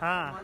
啊。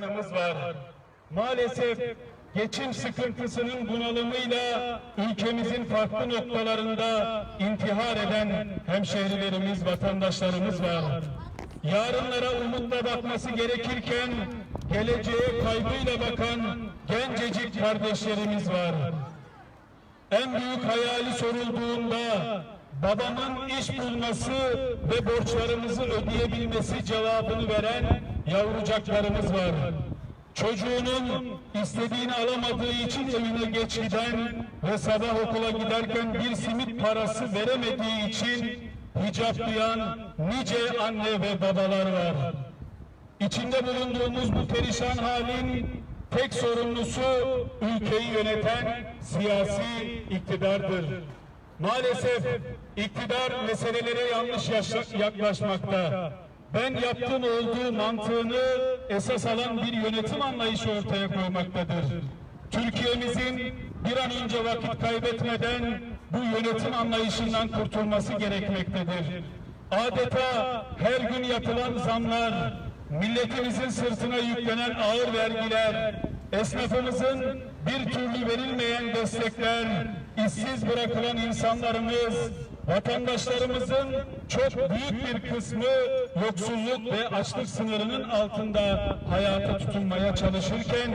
Sorunlarımız var. Maalesef geçim sıkıntısının bunalımıyla ülkemizin farklı noktalarında intihar eden hemşehrilerimiz, vatandaşlarımız var. Yarınlara umutla bakması gerekirken geleceğe kaygıyla bakan gencecik kardeşlerimiz var. En büyük hayali sorulduğunda babamın iş bulması ve borçlarımızı ödeyebilmesi cevabını veren yavrucaklarımız var. Çocuğunun istediğini alamadığı için evine geç giden ve sabah okula giderken bir simit parası veremediği için hicaplayan nice anne ve babalar var. İçinde bulunduğumuz bu perişan halin tek sorumlusu ülkeyi yöneten siyasi iktidardır. Maalesef iktidar meselelere yanlış yaklaşmakta. Ben yaptım olduğu mantığını esas alan bir yönetim anlayışı ortaya koymaktadır. Türkiye'mizin bir an önce vakit kaybetmeden bu yönetim anlayışından kurtulması gerekmektedir. Adeta her gün yapılan zamlar, milletimizin sırtına yüklenen ağır vergiler, esnafımızın bir türlü verilmeyen destekler, işsiz bırakılan insanlarımız, vatandaşlarımızın çok büyük bir kısmı yoksulluk ve açlık sınırının altında hayata tutunmaya çalışırken,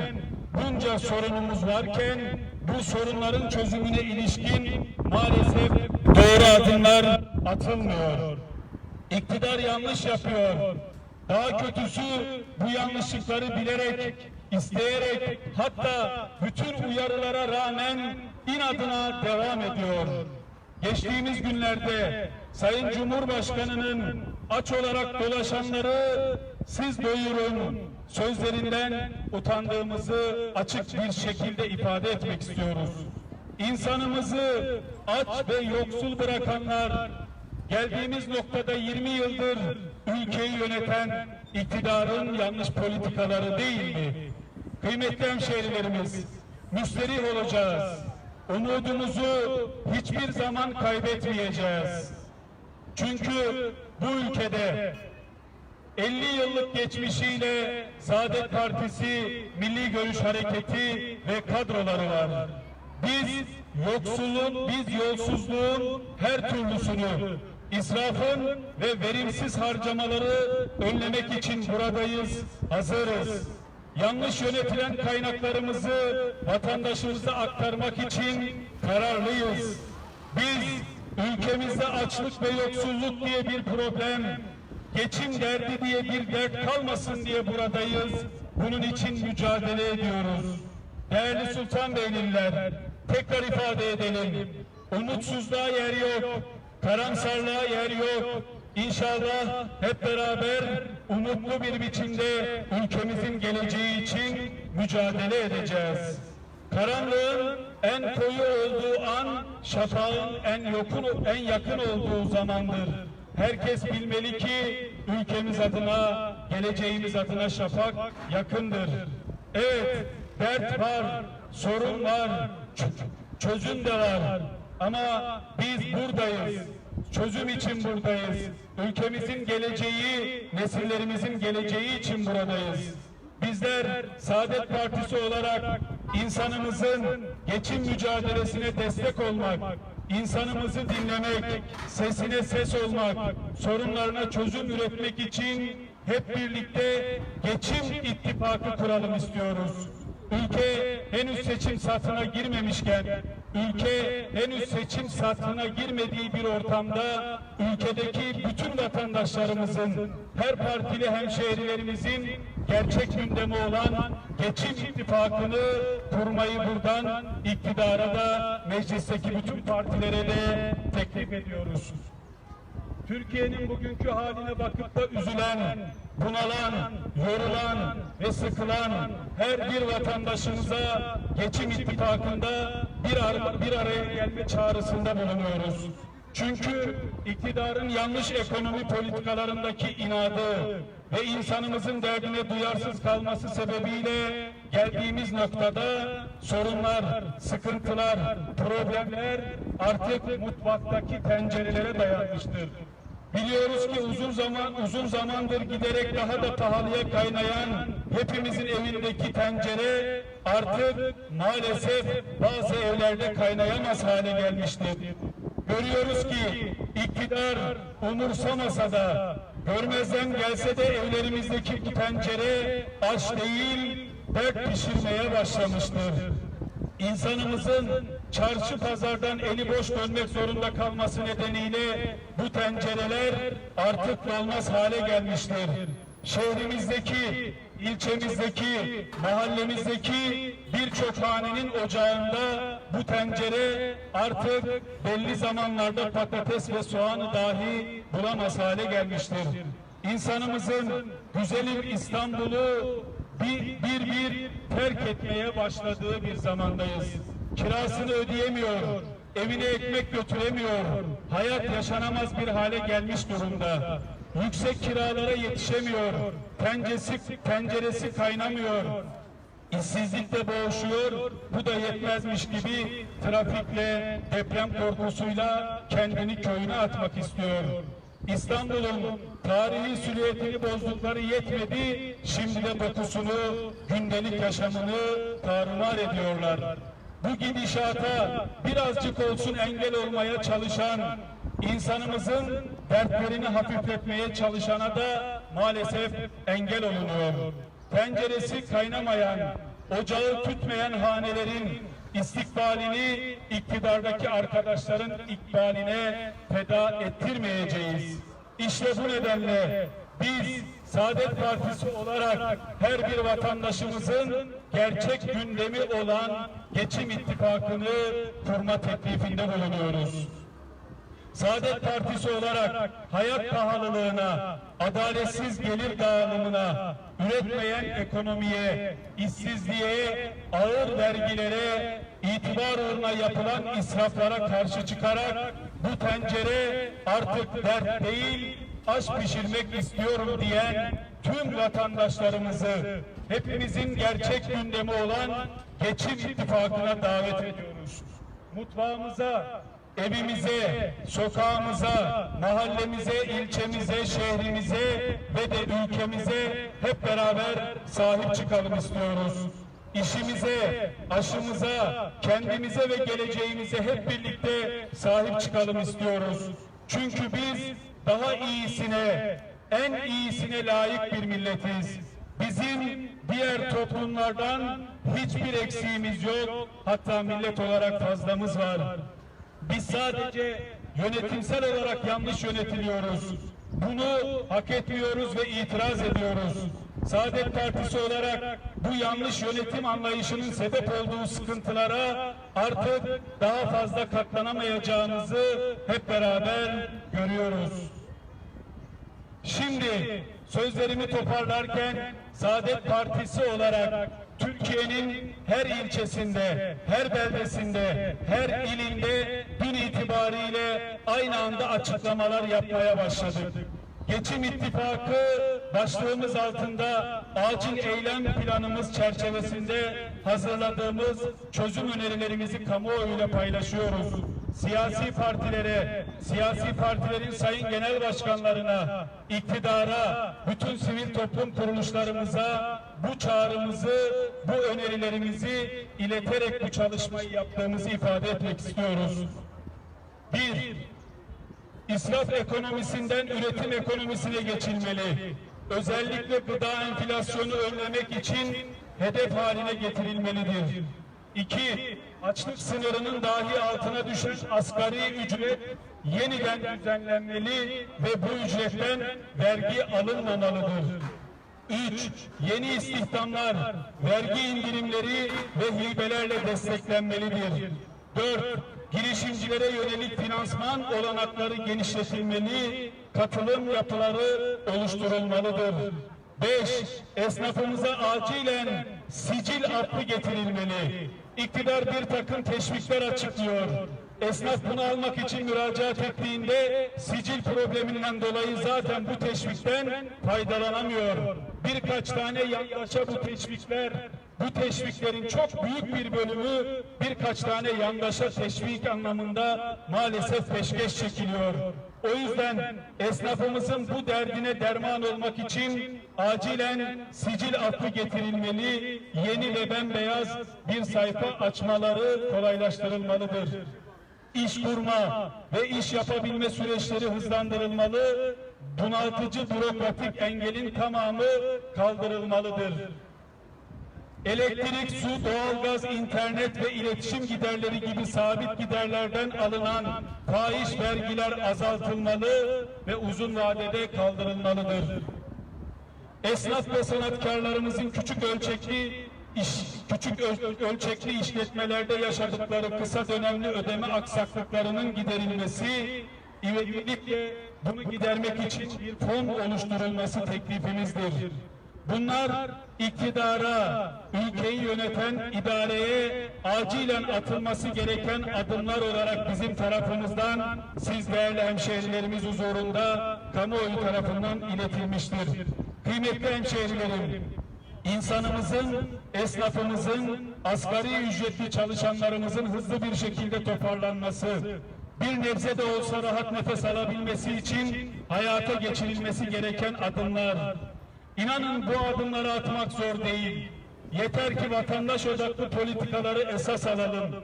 bunca sorunumuz varken bu sorunların çözümüne ilişkin maalesef doğru adımlar atılmıyor. İktidar yanlış yapıyor. Daha kötüsü bu yanlışlıkları bilerek, isteyerek hatta bütün uyarılara rağmen inadına devam ediyor. Geçtiğimiz günlerde Sayın Cumhurbaşkanı'nın aç olarak dolaşanları siz doyurun sözlerinden utandığımızı açık bir şekilde ifade etmek istiyoruz. İnsanımızı aç ve yoksul bırakanlar geldiğimiz noktada 20 yıldır ülkeyi yöneten iktidarın yanlış politikaları değil mi? Kıymetli hemşehrilerimiz, müsterih olacağız. Umudumuzu hiçbir zaman kaybetmeyeceğiz. Çünkü bu ülkede 50 yıllık geçmişiyle Saadet Partisi, Milli Görüş Hareketi ve kadroları var. Biz yoksulluğun, biz yolsuzluğun her türlüsünü, israfın ve verimsiz harcamaları önlemek için buradayız, hazırız. Yanlış yönetilen kaynaklarımızı vatandaşımıza aktarmak için kararlıyız. Biz ülkemizde açlık ve yoksulluk diye bir problem, geçim derdi diye bir dert kalmasın diye buradayız. Bunun için mücadele ediyoruz. Değerli Sultanbeyliler, tekrar ifade edelim. Umutsuzluğa yer yok, karamsarlığa yer yok. İnşallah hep beraber umutlu bir biçimde ülkemizin geleceği için mücadele edeceğiz. Karanlığın en koyu olduğu an, şafağın en yakın, en yakın olduğu zamandır. Herkes bilmeli ki ülkemiz adına, geleceğimiz adına şafak yakındır. Evet, dert var, sorun var, çözüm de var. Ama biz buradayız. Çözüm için buradayız. Ülkemizin geleceği, nesillerimizin geleceği için buradayız. Bizler Saadet Partisi olarak insanımızın geçim mücadelesine destek olmak, insanımızı dinlemek, sesine ses olmak, sorunlarına çözüm üretmek için hep birlikte geçim ittifakı kuralım istiyoruz. Ülke henüz seçim saatine girmemişken, ülke henüz seçim saatine girmediği bir ortamda ülkedeki bütün vatandaşlarımızın, her partili hemşehrilerimizin gerçek gündemi olan geçim ittifakını kurmayı buradan iktidara da meclisteki bütün partilere de teklif ediyoruz. Türkiye'nin bugünkü haline bakıp da üzülen, bunalan, yorulan ve sıkılan her bir vatandaşımıza geçim ittifakında bir, ar bir araya gelme çağrısında bulunuyoruz. Çünkü iktidarın yanlış ekonomi politikalarındaki inadı ve insanımızın derdine duyarsız kalması sebebiyle geldiğimiz noktada sorunlar, sıkıntılar, problemler artık mutfaktaki tencerelere dayanmıştır. Biliyoruz ki uzun zaman uzun zamandır giderek daha da pahalıya kaynayan hepimizin evindeki tencere artık maalesef bazı evlerde kaynayamaz hale gelmiştir. Görüyoruz ki iktidar umursamasa da görmezden gelse de evlerimizdeki bu tencere aç değil dert pişirmeye başlamıştır. İnsanımızın çarşı pazardan eli boş dönmek zorunda kalması nedeniyle bu tencereler artık dolmaz hale gelmiştir. Şehrimizdeki, ilçemizdeki, mahallemizdeki birçok hanenin ocağında bu tencere artık belli zamanlarda patates ve soğanı dahi bulamaz hale gelmiştir. İnsanımızın güzelim İstanbul'u bir, bir bir terk etmeye başladığı bir zamandayız. Kirasını ödeyemiyor, evine ekmek götüremiyor, hayat yaşanamaz bir hale gelmiş durumda. Yüksek kiralara yetişemiyor, tenceresi, tenceresi kaynamıyor, İşsizlikle boğuşuyor, bu da yetmezmiş gibi trafikle, deprem korkusuyla kendini köyüne atmak istiyor. İstanbul'un tarihi silüetini bozdukları yetmedi, şimdi de dokusunu, gündelik yaşamını tarumar ediyorlar. Bu gidişata birazcık olsun engel olmaya çalışan, insanımızın dertlerini hafifletmeye çalışana da maalesef engel olunuyor tenceresi kaynamayan, ocağı tütmeyen hanelerin istikbalini iktidardaki arkadaşların ikbaline feda ettirmeyeceğiz. İşte bu nedenle biz Saadet Partisi olarak her bir vatandaşımızın gerçek gündemi olan geçim ittifakını kurma teklifinde bulunuyoruz. Saadet Partisi olarak hayat pahalılığına, adaletsiz gelir dağılımına, üretmeyen ekonomiye, işsizliğe, ağır vergilere, itibar uğruna yapılan israflara karşı çıkarak bu tencere artık dert değil, aş pişirmek istiyorum diyen tüm vatandaşlarımızı hepimizin gerçek gündemi olan geçim ittifakına davet ediyoruz. Mutfağımıza, evimize, sokağımıza, mahallemize, ilçemize, şehrimize ve de ülkemize hep beraber sahip çıkalım istiyoruz. İşimize, aşımıza, kendimize ve geleceğimize hep birlikte sahip çıkalım istiyoruz. Çünkü biz daha iyisine, en iyisine layık bir milletiz. Bizim diğer toplumlardan hiçbir eksiğimiz yok. Hatta millet olarak fazlamız var. Biz sadece yönetimsel olarak yanlış yönetiliyoruz. Bunu hak etmiyoruz ve itiraz ediyoruz. Saadet Partisi olarak bu yanlış yönetim anlayışının sebep olduğu sıkıntılara artık daha fazla katlanamayacağımızı hep beraber görüyoruz. Şimdi sözlerimi toparlarken Saadet Partisi olarak Türkiye'nin her ilçesinde, her beldesinde, her ilinde dün itibariyle aynı anda açıklamalar yapmaya başladık. Geçim İttifakı başlığımız altında acil eylem planımız çerçevesinde hazırladığımız çözüm önerilerimizi kamuoyuyla paylaşıyoruz. Siyasi partilere, siyasi partilerin sayın genel başkanlarına, iktidara, bütün sivil toplum kuruluşlarımıza bu çağrımızı, bu önerilerimizi ileterek bu çalışmayı yaptığımızı ifade etmek istiyoruz. Bir, İsraf ekonomisinden üretim ekonomisine geçilmeli. Özellikle gıda enflasyonu önlemek için hedef haline getirilmelidir. İki, açlık sınırının dahi altına düşmüş asgari ücret yeniden düzenlenmeli ve bu ücretten vergi alınmamalıdır. Üç, yeni istihdamlar, vergi indirimleri ve hibelerle desteklenmelidir. Dört, girişimcilere yönelik finansman olanakları genişletilmeli, katılım yapıları oluşturulmalıdır. Beş, esnafımıza acilen sicil hakkı getirilmeli. İktidar bir takım teşvikler açıklıyor. Esnaf bunu almak için müracaat ettiğinde sicil probleminden dolayı zaten bu teşvikten faydalanamıyor. Birkaç tane yandaşa bu teşvikler Bu teşviklerin çok büyük bir bölümü birkaç tane yandaşa teşvik anlamında maalesef peşkeş çekiliyor. O yüzden esnafımızın bu derdine derman olmak için acilen sicil affı getirilmeli, yeni ve bembeyaz bir sayfa açmaları kolaylaştırılmalıdır. İş kurma ve iş yapabilme süreçleri hızlandırılmalı, bunaltıcı bürokratik engelin tamamı kaldırılmalıdır. Elektrik, su, doğalgaz, internet ve iletişim giderleri gibi sabit giderlerden alınan fahiş vergiler azaltılmalı ve uzun vadede kaldırılmalıdır. Esnaf ve sanatkarlarımızın küçük ölçekli iş, küçük öl- ölçekli işletmelerde yaşadıkları kısa dönemli ödeme aksaklıklarının giderilmesi, ivedilikle bunu gidermek için fon oluşturulması teklifimizdir. Bunlar iktidara, ülkeyi yöneten idareye acilen atılması gereken adımlar olarak bizim tarafımızdan siz değerli hemşehrilerimiz huzurunda kamuoyu tarafından iletilmiştir. Kıymetli hemşehrilerim, insanımızın, esnafımızın, asgari ücretli çalışanlarımızın hızlı bir şekilde toparlanması, bir nebze de olsa rahat nefes alabilmesi için hayata geçirilmesi gereken adımlar. İnanın bu adımları atmak zor değil. Yeter ki vatandaş odaklı politikaları esas alalım.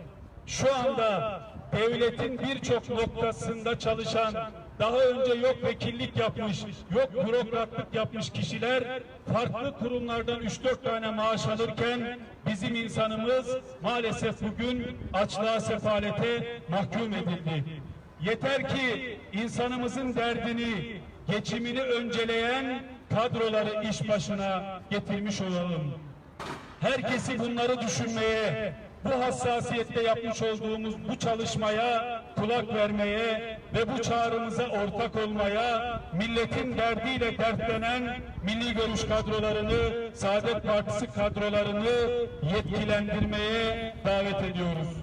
Şu anda devletin birçok noktasında çalışan, daha önce yok vekillik yapmış, yok bürokratlık yapmış kişiler farklı kurumlardan 3-4 tane maaş alırken bizim insanımız maalesef bugün açlığa sefalete mahkum edildi. Yeter ki insanımızın derdini, geçimini önceleyen kadroları iş başına getirmiş olalım. Herkesi bunları düşünmeye, bu hassasiyette yapmış olduğumuz bu çalışmaya kulak vermeye ve bu çağrımıza ortak olmaya, milletin derdiyle dertlenen milli görüş kadrolarını, Saadet Partisi kadrolarını yetkilendirmeye davet ediyoruz.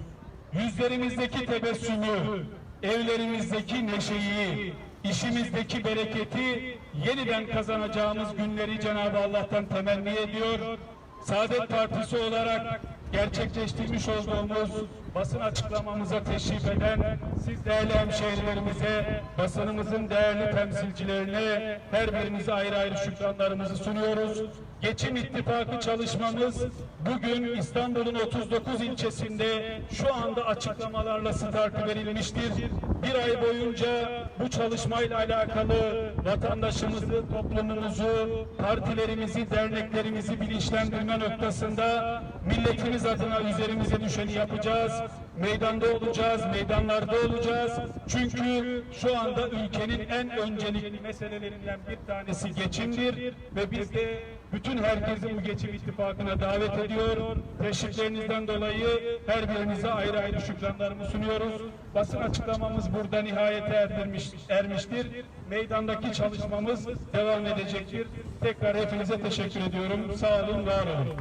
Yüzlerimizdeki tebessümü, evlerimizdeki neşeyi, işimizdeki bereketi yeniden kazanacağımız günleri Cenab-ı Allah'tan temenni ediyor. Saadet Partisi olarak gerçekleştirmiş olduğumuz basın açıklamamıza teşrif eden siz değerli hemşehrilerimize, basınımızın değerli temsilcilerine her birinize ayrı ayrı şükranlarımızı sunuyoruz. Geçim İttifakı çalışmamız bugün İstanbul'un 39 ilçesinde şu anda açıklamalarla startı verilmiştir. Bir ay boyunca bu çalışmayla alakalı vatandaşımızı, toplumumuzu, partilerimizi, derneklerimizi bilinçlendirme noktasında milletimiz adına üzerimize düşeni yapacağız. Meydanda olacağız, meydanlarda olacağız. Çünkü şu anda ülkenin en öncelikli meselelerinden bir tanesi geçimdir ve biz de bütün herkesi bu geçim ittifakına davet ediyor. Teşriflerinizden dolayı her birinize ayrı ayrı şükranlarımı sunuyoruz. Basın açıklamamız burada nihayete erdirmiş, ermiştir. Meydandaki çalışmamız devam edecektir. Tekrar hepinize teşekkür ediyorum. Sağ olun, var olun.